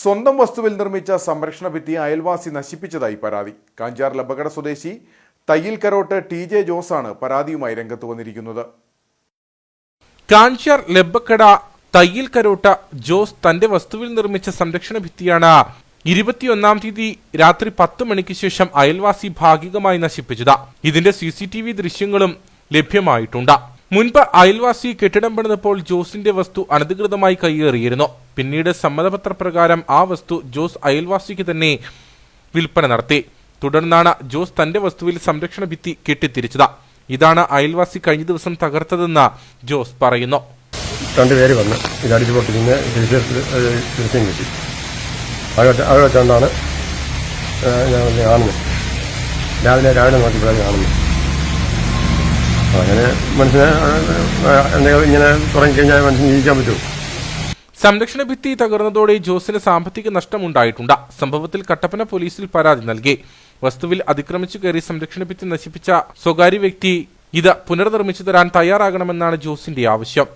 സ്വന്തം വസ്തുവിൽ നിർമ്മിച്ച സംരക്ഷണ ഭിത്തി അയൽവാസി നശിപ്പിച്ചതായി പരാതി. കാഞ്ചാർ ലബകട സ്വദേശി തയ്യിൽ കരോട്ട് ടി ജെ ജോസാണ് പരാതിയുമായി രംഗത്ത് വന്നിരിക്കുന്നത്. കാഞ്ചാർ ലബ്ബക്കട തയ്യിൽ കരോട്ട ജോസ് തന്റെ വസ്തുവിൽ നിർമ്മിച്ച സംരക്ഷണ ഭിത്തിയാണ് ഇരുപത്തിയൊന്നാം തീയതി രാത്രി പത്ത് മണിക്ക് ശേഷം അയൽവാസി ഭാഗികമായി നശിപ്പിച്ചത്. ഇതിന്റെ സി സി ടി വി ദൃശ്യങ്ങളും ലഭ്യമായിട്ടുണ്ട്. മുൻപ് അയൽവാസി കെട്ടിടം പണിതപ്പോൾ ജോസിന്റെ വസ്തു അനധികൃതമായി കൈയേറിയിരുന്നു. പിന്നീട് സമ്മതപത്രപ്രകാരം ആ വസ്തു ജോസ് അയൽവാസിക്ക് തന്നെ വിൽപ്പന നടത്തി. തുടർന്നാണ് ജോസ് തന്റെ വസ്തുവിൽ സംരക്ഷണ ഭിത്തി കെട്ടിത്തിരിച്ചത്. ഇതാണ് അയൽവാസി കഴിഞ്ഞ ദിവസം തകർത്തതെന്ന് ജോസ് പറയുന്നു. രണ്ടുപേര് വന്ന് ഇത് അടിച്ചു പൊട്ടിക്കുന്ന ദൃശ്യത്തിൽ ദൃശ്യം കിട്ടി. അവിടെ വെച്ചുകൊണ്ടാണ് ഞാൻ കാണുന്നത്. രാവിലെ രാവിലെ നോക്കിയപ്പോഴാണ് കാണുന്നത് അങ്ങനെ മനുഷ്യനെ എന്തെങ്കിലും ഇങ്ങനെ തുടങ്ങിക്കഴിഞ്ഞാൽ മനുഷ്യന് ജീവിക്കാൻ പറ്റുമോ? സംരക്ഷണ ഭിത്തി തകർന്നതോടെ ജോസിന് സാമ്പത്തിക നഷ്ടമുണ്ടായിട്ടുണ്ട്. സംഭവത്തിൽ കട്ടപ്പന പോലീസിൽ പരാതി നൽകി. വസ്തുവിൽ അതിക്രമിച്ചു കയറി സംരക്ഷണ ഭിത്തി നശിപ്പിച്ച സ്വകാര്യ വ്യക്തി ഇത് പുനർനിർമ്മിച്ചു തരാൻ തയ്യാറാകണമെന്നാണ് ജോസിന്റെ ആവശ്യം.